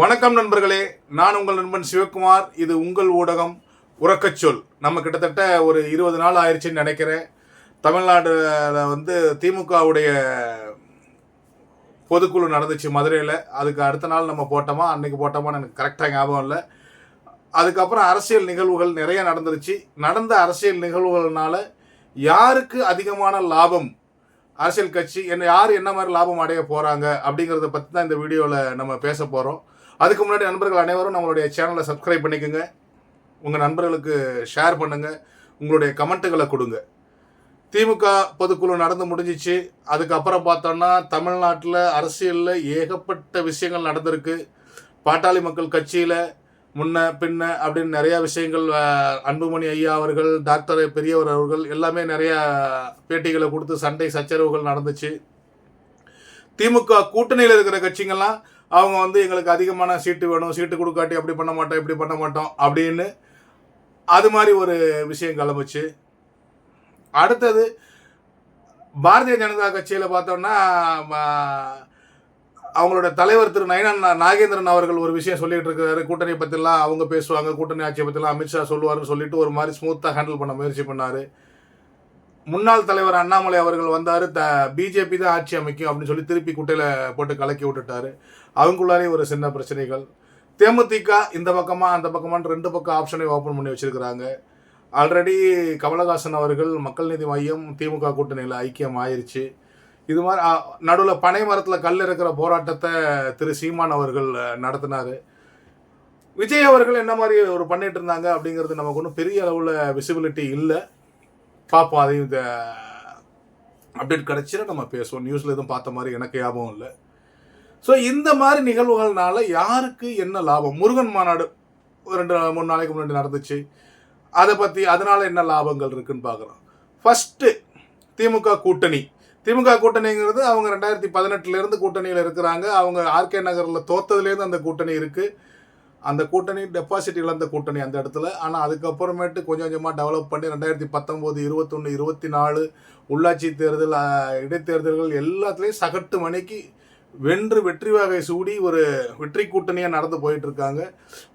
வணக்கம் நண்பர்களே நான் உங்கள் நண்பன் சிவகுமார் இது உங்கள் ஊடகம் உறக்கச்சொல் நம்ம கிட்டத்தட்ட ஒரு இருபது நாள் ஆயிடுச்சுன்னு நினைக்கிறேன். தமிழ்நாட்டில் வந்து திமுகவுடைய பொதுக்குழு நடந்துச்சு மதுரையில். அதுக்கு அடுத்த நாள் நம்ம போட்டோமா அன்னைக்கு போட்டோமான்னு எனக்கு கரெக்டாக ஞாபகம் இல்லை. அதுக்கப்புறம் அரசியல் நிகழ்வுகள் நிறைய நடந்துருச்சு. நடந்த அரசியல் நிகழ்வுகள்னால யாருக்கு அதிகமான லாபம்? அரசியல் கட்சி என்ன யார் என்ன மாதிரி லாபம் அடைய போகிறாங்க அப்படிங்கிறத பற்றி தான் இந்த வீடியோவில் நம்ம பேச போகிறோம் அதுக்கு முன்னாடி நண்பர்கள் அனைவரும் நம்மளுடைய சேனலை சப்ஸ்கிரைப் பண்ணிக்கோங்க. உங்கள் நண்பர்களுக்கு ஷேர் பண்ணுங்கள் உங்களுடைய கமெண்ட்டுகளை கொடுங்க. திமுக பொதுக்குழு நடந்து முடிஞ்சிச்சு. அதுக்கப்புறம் பார்த்தோன்னா தமிழ்நாட்டில் அரசியலில் ஏகப்பட்ட விஷயங்கள் நடந்திருக்கு. பாட்டாளி மக்கள் கட்சியில் முன்ன பின்ன அப்படின்னு நிறையா விஷயங்கள் அன்புமணி ஐயா அவர்கள் டாக்டர் பெரியவர் அவர்கள் எல்லாமே நிறையா பேட்டிகளை கொடுத்து சண்டை சச்சரவுகள் நடந்துச்சு. திமுக கூட்டணியில் இருக்கிற கட்சிங்கள்லாம் அவங்க வந்து எங்களுக்கு அதிகமான சீட்டு வேணும் சீட்டு கொடுக்காட்டி அப்படி பண்ண மாட்டோம் இப்படி பண்ண மாட்டோம் அப்படின்னு அது மாதிரி ஒரு விஷயம் கிளம்புச்சு. அடுத்தது பாரதிய ஜனதா கட்சியில் பார்த்தோம்னா ம- அவங்களோட தலைவர் திரு நயனா நாகேந்திரன் அவர்கள் ஒரு விஷயம் சொல்லிட்டு இருக்கிறாரு கூட்டணியை பற்றிலாம் அவங்க பேசுவாங்க கூட்டணி ஆட்சியை பற்றிலாம் அமித்ஷா சொல்லுவாருன்னு சொல்லிட்டு ஒரு மாதிரி ஸ்மூத்தாக ஹேண்டில் பண்ண முயற்சி பண்ணார். முன்னாள் தலைவர் அண்ணாமலை அவர்கள் வந்தார் த பிஜேபி தான் ஆட்சி அமைக்கும் அப்படின்னு சொல்லி திருப்பி குட்டையில் போட்டு கலக்கி விட்டுட்டாரு. அவங்களுக்குள்ளாரே ஒரு சின்ன பிரச்சனைகள். தேமுதிக இந்த பக்கமாக அந்த பக்கமான ரெண்டு பக்கம் ஆப்ஷனை ஓப்பன் பண்ணி வச்சுருக்கிறாங்க. ஆல்ரெடி கமலஹாசன் அவர்கள் மக்கள் நீதி மையம் திமுக கூட்டணியில் ஐக்கியம் ஆயிடுச்சு இது மாதிரி நடுவில் பனை மரத்தில் கல் இருக்கிற போராட்டத்தை திரு சீமான் அவர்கள் நடத்தினார். விஜய் அவர்கள் என்ன மாதிரி ஒரு பண்ணிட்டு இருந்தாங்க அப்படிங்கிறது நமக்கு ஒன்றும் பெரிய அளவில் விசிபிலிட்டி இல்லை. பார்ப்போம் அதையும் இந்த அப்டேட் கிடச்சிட நம்ம பேசுவோம். நியூஸில் எதுவும் பார்த்த மாதிரி எனக்கு ஞாபகம் இல்லை. ஸோ இந்த மாதிரி நிகழ்வுகள்னால யாருக்கு என்ன லாபம்? முருகன் மாநாடு ரெண்டு மூணு நாளைக்கு முன்னாடி நடந்துச்சு. அதை பற்றி அதனால என்ன லாபங்கள் இருக்குன்னு பார்க்குறோம் ஃபஸ்ட்டு திமுக கூட்டணி. திமுக கூட்டணிங்கிறது அவங்க ரெண்டாயிரத்தி பதினெட்டுலேருந்து கூட்டணியில் இருக்கிறாங்க. அவங்க ஆர்கே நகரில் தோத்ததுலேருந்து அந்த கூட்டணி இருக்குது அந்த கூட்டணி டெபாசிட் இழந்த கூட்டணி அந்த இடத்துல. ஆனால் அதுக்கப்புறமேட்டு கொஞ்சம் கொஞ்சமாக டெவலப் பண்ணி ரெண்டாயிரத்தி பத்தொம்போது இருபத்தொன்று இருபத்தி நாலு உள்ளாட்சி தேர்தல் இடைத்தேர்தல்கள் எல்லாத்துலேயும் சகட்டு மணிக்கு வென்று வெற்றி வகை சூடி ஒரு வெற்றி கூட்டணியாக நடந்து போயிட்டு இருக்காங்க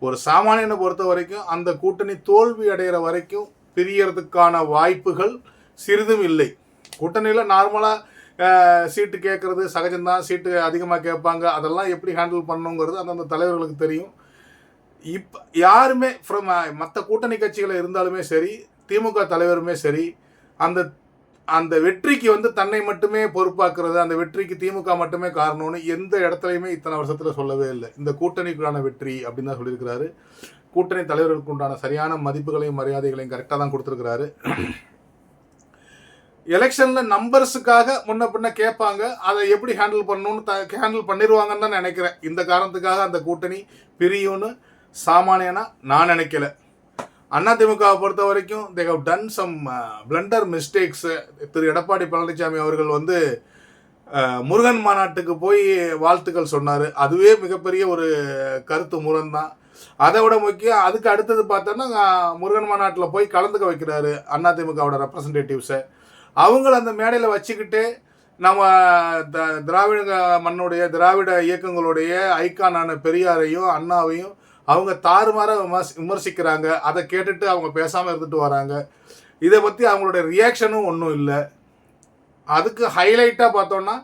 ஒரு சாமானியனை பொறுத்த வரைக்கும் அந்த கூட்டணி தோல்வி அடைகிற வரைக்கும் பிரியறதுக்கான வாய்ப்புகள் சிறிதும் இல்லை. கூட்டணியில் நார்மலாக சீட்டு கேட்குறது சகஜம்தான். சீட்டு அதிகமாக கேட்பாங்க. அதெல்லாம் எப்படி ஹேண்டில் பண்ணணுங்கிறது அந்தந்த தலைவர்களுக்கு தெரியும். இப்போ யாருமே ஃப்ரம் மற்ற கூட்டணி கட்சிகள் இருந்தாலுமே சரி திமுக தலைவருமே சரி அந்த அந்த வெற்றிக்கு வந்து தன்னை மட்டுமே பொறுப்பாக்குறது அந்த வெற்றிக்கு திமுக மட்டுமே காரணம்னு எந்த இடத்துலையுமே இத்தனை வருஷத்தில் சொல்லவே இல்லை. இந்த கூட்டணிக்குள்ளான வெற்றி அப்படின்னு தான் சொல்லியிருக்கிறாரு. கூட்டணி தலைவர்களுக்கு உண்டான சரியான மதிப்புகளையும் மரியாதைகளையும் கரெக்டாக தான் கொடுத்துருக்கிறாரு. எலெக்ஷனில் நம்பர்ஸுக்காக முன்ன பின்ன கேட்பாங்க. அதை எப்படி ஹேண்டில் பண்ணணும்னு த ஹேண்டில் பண்ணிடுவாங்கன்னு தான் நினைக்கிறேன். இந்த காரணத்துக்காக அந்த கூட்டணி பிரியும்னு சாமானியனா நான் நினைக்கல. அதிமுகவை பொறுத்த வரைக்கும் they have done some blunder mistakes Thiru Edappadi Palaniswami அவர்கள் வந்து uh, முருகன் மாநாட்டுக்கு போய் வாழ்த்துக்கள் சொன்னார். அதுவே மிகப்பெரிய ஒரு கருத்து முரண் தான் அதை விட முக்கியம் அதுக்கு அடுத்தது பார்த்தோன்னா முருகன் மாநாட்டில் போய் கலந்துக்க வைக்கிறாரு அதிமுகவோட ரெப்ரசன்டேட்டிவ்ஸை அவங்கள அந்த மேடையில் வச்சுக்கிட்டு நம்ம த திராவிட மண்ணுடைய திராவிட இயக்கங்களுடைய ஐக்கானான பெரியாரையும் அண்ணாவையும் அவங்க தாறுமாற விமர்சி விமர்சிக்கிறாங்க. அதை கேட்டுட்டு அவங்க பேசாமல் இருந்துட்டு வராங்க. இதை பற்றி அவங்களுடைய ரியாக்ஷனும் ஒன்றும் இல்லை. அதுக்கு ஹைலைட்டாக பார்த்தோன்னா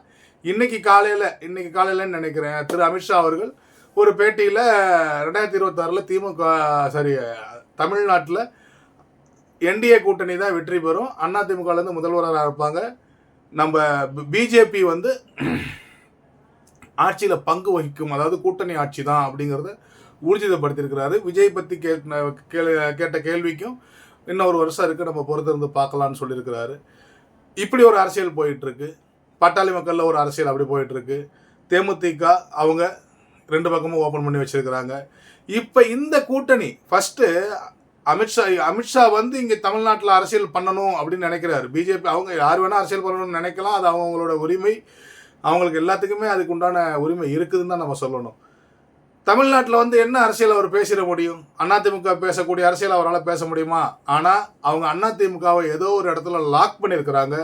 இன்னைக்கு காலையில் இன்னைக்கு காலையிலன்னு நினைக்கிறேன் திரு அமித்ஷா அவர்கள் ஒரு பேட்டியில் ரெண்டாயிரத்தி இருபத்தாறில் திமுக சாரி தமிழ்நாட்டில் என்டிஏ கூட்டணி தான் வெற்றி பெறும். அண்ணா திமுகலேருந்து முதல்வராக இருப்பாங்க. நம்ம பிஜேபி வந்து ஆட்சியில் பங்கு வகிக்கும் அதாவது கூட்டணி ஆட்சி தான் அப்படிங்கிறத ஊர்ஜிதப்படுத்தியிருக்கிறாரு. விஜய் பற்றி கே கேட்ட கேள்விக்கும் இன்னும் ஒரு வருஷம் இருக்குது நம்ம பொறுத்திருந்து பார்க்கலான்னு சொல்லியிருக்கிறாரு. இப்படி ஒரு அரசியல் போயிட்டுருக்கு. பாட்டாளி மக்களில் ஒரு அரசியல் அப்படி போயிட்டுருக்கு. தேமுதிக அவங்க ரெண்டு பக்கமும் ஓப்பன் பண்ணி வச்சுருக்கிறாங்க. இப்போ இந்த கூட்டணி ஃபஸ்ட்டு அமித்ஷா அமித்ஷா வந்து இங்கே தமிழ்நாட்டில் அரசியல் பண்ணணும் அப்படின்னு நினைக்கிறாரு. பிஜேபி அவங்க யார் வேணால் அரசியல் பண்ணணும்னு நினைக்கலாம். அது அவங்களோட உரிமை. அவங்களுக்கு எல்லாத்துக்குமே அதுக்கு உண்டான உரிமை இருக்குதுன்னு தான் நம்ம சொல்லணும். தமிழ்நாட்டில் வந்து என்ன அரசியல் அவர் பேசிட முடியும்? அதிமுக பேசக்கூடிய அரசியல் அவரால் பேச முடியுமா? ஆனால் அவங்க அதிமுகவை ஏதோ ஒரு இடத்துல லாக் பண்ணியிருக்கிறாங்க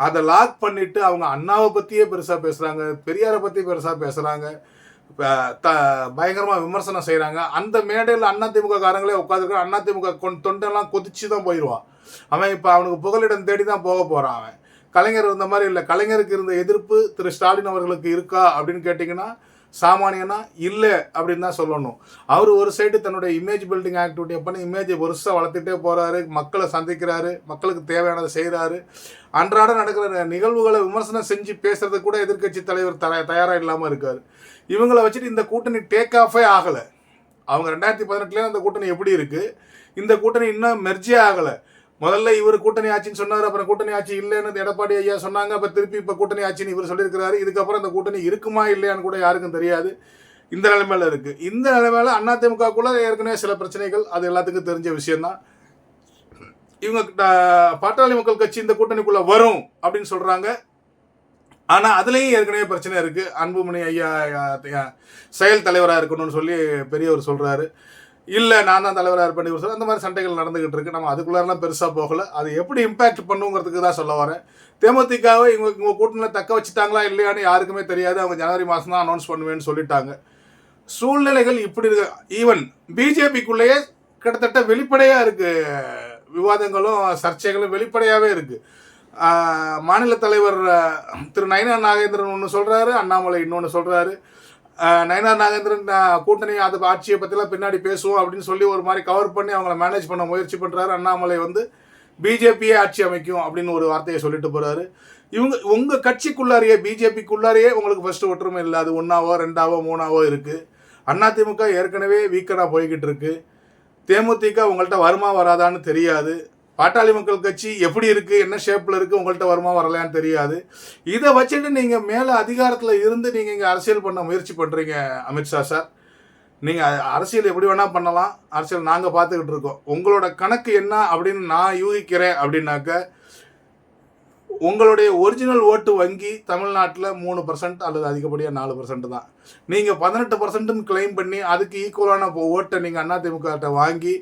அதை லாக் பண்ணிட்டு அவங்க அண்ணாவை பற்றியே பெருசாக பேசுகிறாங்க பெரியாரை பற்றி பெருசாக பேசுகிறாங்க த பயங்கரமாக விமர்சனம் செய்கிறாங்க அந்த மேடையில் அதிமுக காரங்களே உட்காந்துருக்க அதிமுக கொண் தொண்டெல்லாம் கொதிச்சு தான் போயிடுவான் அவன் இப்போ அவனுக்கு புகலிடம் தேடி தான் போக போகிறான் அவன். கலைஞர் இருந்த மாதிரி இல்லை. கலைஞருக்கு இருந்த எதிர்ப்பு திரு ஸ்டாலின் அவர்களுக்கு இருக்கா அப்படின்னு கேட்டிங்கன்னா சாமானியனா? இல்லை அப்படின்னு தான் சொல்லணும். அவர் ஒரு சைடு தன்னுடைய இமேஜ் பில்டிங் ஆக்டிவிட்டியை பண்ணி இமேஜை பெருசாக வளர்த்துட்டே போகிறாரு மக்களை சந்திக்கிறாரு மக்களுக்கு தேவையானதை செய்கிறாரு அன்றாட நடக்கிற நிகழ்வுகளை விமர்சனம் செஞ்சு பேசுறதுக்கு கூட எதிர்க்கட்சி தலைவர் தர தயாராக இல்லாமல் இருக்கார். இவங்களை வச்சுட்டு இந்த கூட்டணி டேக் ஆஃபே ஆகலை. அவங்க ரெண்டாயிரத்தி பதினெட்டுலேயே அந்த கூட்டணி எப்படி இருக்குது இந்த கூட்டணி இன்னும் மெர்ஜே ஆகலை. முதல்ல இவர் கூட்டணி ஆட்சின்னு சொன்னார் அப்புறம் கூட்டணி ஆட்சி இல்லைன்னு எடப்பாடி ஐயா சொன்னாங்க அப்போ திருப்பி இப்போ கூட்டணி ஆட்சின்னு இவர் சொல்லியிருக்கிறாரு. இதுக்கப்புறம் இந்த கூட்டணி இருக்குமா இல்லையான்னு கூட யாருக்கும் தெரியாது. இந்த நிலைமையில இருக்கு. இந்த நிலைமையில அதிமுகக்குள்ள ஏற்கனவே சில பிரச்சனைகள் அது எல்லாத்துக்கும் தெரிஞ்ச விஷயம்தான். இவங்க பாட்டாளி மக்கள் கட்சி இந்த கூட்டணிக்குள்ள வரும் அப்படின்னு சொல்றாங்க. ஆனா அதுலயும் ஏற்கனவே பிரச்சனை இருக்கு. அன்புமணி ஐயா செயல் தலைவராக இருக்கணும்னு சொல்லி பெரியவர் சொல்றாரு. இல்லை நான் தான் தலைவராக இருப்பேன் இவர் சொல்ல அந்த மாதிரி சண்டைகள் நடந்துகிட்டு இருக்கு. நம்ம அதுக்குள்ளாரெல்லாம் பெருசாக போகல. அது எப்படி இம்பாக்ட் பண்ணுங்கிறதுக்கு தான் சொல்ல வரேன். தேமுதிகவை இவங்க இவங்க கூட்டணியில் தக்க வச்சுட்டாங்களா இல்லையான்னு யாருக்குமே தெரியாது. அவங்க ஜனவரி மாதம் தான் அனௌன்ஸ் பண்ணுவேன்னு சொல்லிட்டாங்க. சூழ்நிலைகள் இப்படி இருக்கு. ஈவன் பிஜேபிக்குள்ளேயே கிட்டத்தட்ட வெளிப்படையாக இருக்கு. விவாதங்களும் சர்ச்சைகளும் வெளிப்படையாகவே இருக்கு. மாநில தலைவர் திரு நயனா நாகேந்திரன் ஒன்று சொல்கிறாரு அண்ணாமலை இன்னொன்று சொல்கிறாரு நயனார் நாகேந்திரன் கூட்டணி அது ஆட்சியை பற்றிலாம் பின்னாடி பேசுவோம் அப்படின்னு சொல்லி ஒரு மாதிரி கவர் பண்ணி அவங்கள மேனேஜ் பண்ண முயற்சி பண்ணுறாரு அண்ணாமலை வந்து பிஜேபியே ஆட்சி அமைக்கும் அப்படின்னு ஒரு வார்த்தையை சொல்லிட்டு போகிறாரு இவங்க உங்கள் கட்சிக்குள்ளாரையே பிஜேபிக்குள்ளாரையே உங்களுக்கு ஃபஸ்ட்டு ஒற்றுமை இல்லை. அது ஒன்றாவோ ரெண்டாவோ மூணாவோ இருக்குது அதிமுக ஏற்கனவே வீக்கராக போய்கிட்டு இருக்கு. தேமுதிக உங்கள்கிட்ட வருமா வராதான்னு தெரியாது. பாட்டாளி மக்கள் கட்சி எப்படி இருக்கு என்ன ஷேப்ல இருக்கு உங்கள்கிட்ட வருமா வரலையான்னு தெரியாது. இதை வச்சுட்டு நீங்க மேல அதிகாரத்துல இருந்து நீங்க இங்க அரசியல் பண்ண முயற்சி பண்றீங்க அமித்ஷா சார். நீங்க அரசியல் எப்படி வேணா பண்ணலாம் அரசியல் நாங்க பார்த்துக்கிட்டு இருக்கோம். உங்களோட கணக்கு என்ன அப்படின்னு நான் யூகிக்கிறேன் அப்படின்னாக்க உங்களுடைய ஒரிஜினல் ஓட்டு வங்கி தமிழ்நாட்டில் மூணு பர்சன்ட் அல்லது அதிகப்படியாக நாலு பர்சன்ட் தான். நீங்கள் பதினெட்டு பர்சன்ட்டுன்னு கிளைம் பண்ணி அதுக்கு ஈக்குவலான ஓட்டை நீங்கள் அதிமுகட்ட வாங்கி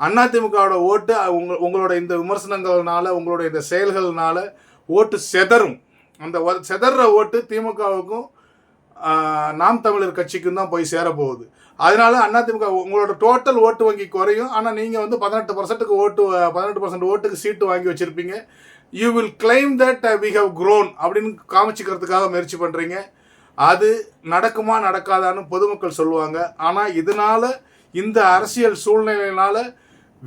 அதிமுகவோட ஓட்டு உங்க உங்களோட இந்த விமர்சனங்கள்னால உங்களோட இந்த செயல்கள்னால ஓட்டு செதறும். அந்த செதற ஓட்டு திமுகவுக்கும் நாம் தமிழர் கட்சிக்கும் தான் போய் சேரப்போகுது. அதனால அதிமுக உங்களோட டோட்டல் ஓட்டு வங்கி குறையும். ஆனால் நீங்கள் வந்து பதினெட்டு பர்சன்ட்டுக்கு ஓட்டு பதினெட்டு பர்சன்ட் ஓட்டுக்கு சீட்டு வாங்கி வச்சுருப்பீங்க. You will claim that we have grown அப்படின்னு காமிச்சிக்கிறதுக்காக முயற்சி பண்ணுறீங்க அது நடக்குமா நடக்காதான்னு பொதுமக்கள் சொல்லுவாங்க. ஆனால் இதனால் இந்த அரசியல் சூழ்நிலையினால்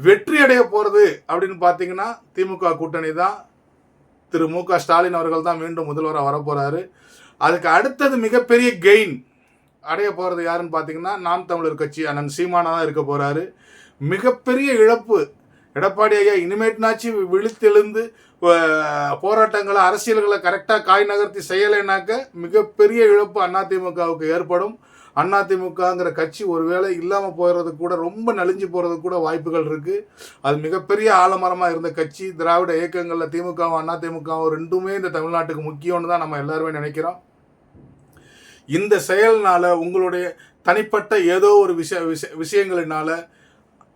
வெற்றி அடைய போகிறது அப்படின்னு பார்த்தீங்கன்னா திமுக கூட்டணி தான். திரு மு க ஸ்டாலின் அவர்கள் தான் மீண்டும் முதல்வராக வரப்போகிறாரு அதுக்கு அடுத்தது மிகப்பெரிய கெயின் அடைய போகிறது யாருன்னு பார்த்தீங்கன்னா நாம் தமிழர் கட்சி அண்ணன் சீமானா தான் இருக்க போகிறாரு மிகப்பெரிய இழப்பு. எடப்பாடி ஐயா இனிமேட்னாச்சு விழித்தெழுந்து போராட்டங்களை அரசியல்களை கரெக்டாக காய் நகர்த்தி செய்யலைனாக்க மிகப்பெரிய இழப்பு அதிமுகவுக்கு ஏற்படும். அதிமுகங்கிற கட்சி ஒருவேளை இல்லாமல் போகிறது கூட ரொம்ப நலிஞ்சு போகிறது கூட வாய்ப்புகள் இருக்குது அது மிகப்பெரிய ஆலமரமாக இருந்த கட்சி. திராவிட இயக்கங்களில் திமுகவும் அதிமுகவும் ரெண்டுமே இந்த தமிழ்நாட்டுக்கு முக்கியம்னு தான் நம்ம எல்லாருமே நினைக்கிறோம். இந்த செயல்னால் உங்களுடைய தனிப்பட்ட ஏதோ ஒரு விஷய விஷ- விஷயங்களினால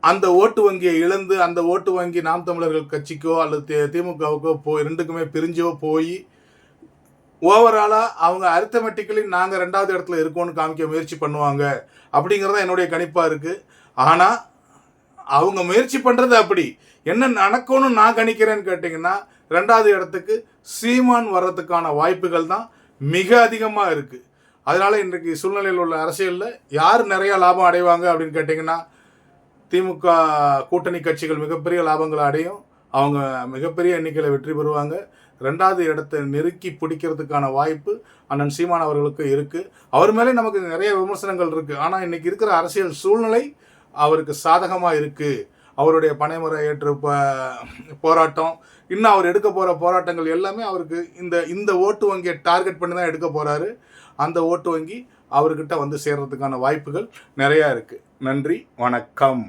அந்த ஓட்டு வங்கியை இழந்து அந்த ஓட்டு வங்கி நாம் தமிழர்கள் கட்சிக்கோ அல்லது தி- திமுகவுக்கோ போய் ரெண்டுக்குமே பிரிஞ்சோ போய் ஓவராலாக அவங்க அரித்தமெட்டிக்கலி நாங்கள் ரெண்டாவது இடத்துல இருக்கோம்னு காமிக்க முயற்சி பண்ணுவாங்க. அப்படிங்கிறது என்னுடைய கணிப்பாக இருக்குது ஆனால் அவங்க முயற்சி பண்ணுறது அப்படி. என்ன நடக்கும்னு நான் கணிக்கிறேன்னு கேட்டிங்கன்னா ரெண்டாவது இடத்துக்கு சீமான் வர்றதுக்கான வாய்ப்புகள் தான் மிக அதிகமாக இருக்குது அதனால் இன்றைக்கு சூழ்நிலையில் உள்ள அரசியலில் யார் நிறையா லாபம் அடைவாங்க அப்படின்னு கேட்டிங்கன்னா திமுக கூட்டணி கட்சிகள் மிகப்பெரிய லாபங்களை அடையும். அவங்க மிகப்பெரிய எண்ணிக்கையில் வெற்றி பெறுவாங்க. ரெண்டாவது இடத்தை நெருக்கி பிடிக்கிறதுக்கான வாய்ப்பு அண்ணன் சீமான் அவர்களுக்கு இருக்குது அவர் மேலே நமக்கு நிறைய விமர்சனங்கள் இருக்குது ஆனால் இன்றைக்கி இருக்கிற அரசியல் சூழ்நிலை அவருக்கு சாதகமாக இருக்குது அவருடைய பனைமுறை ஏற்று ப- போராட்டம் இன்னும் அவர் எடுக்க போகிற போராட்டங்கள் எல்லாமே அவருக்கு இந்த இந்த ஓட்டு வங்கியை டார்கெட் பண்ணி தான் எடுக்க போகிறாரு அந்த ஓட்டு வங்கி அவர்கிட்ட வந்து சேர்கிறதுக்கான வாய்ப்புகள் நிறையா இருக்குது நன்றி வணக்கம்.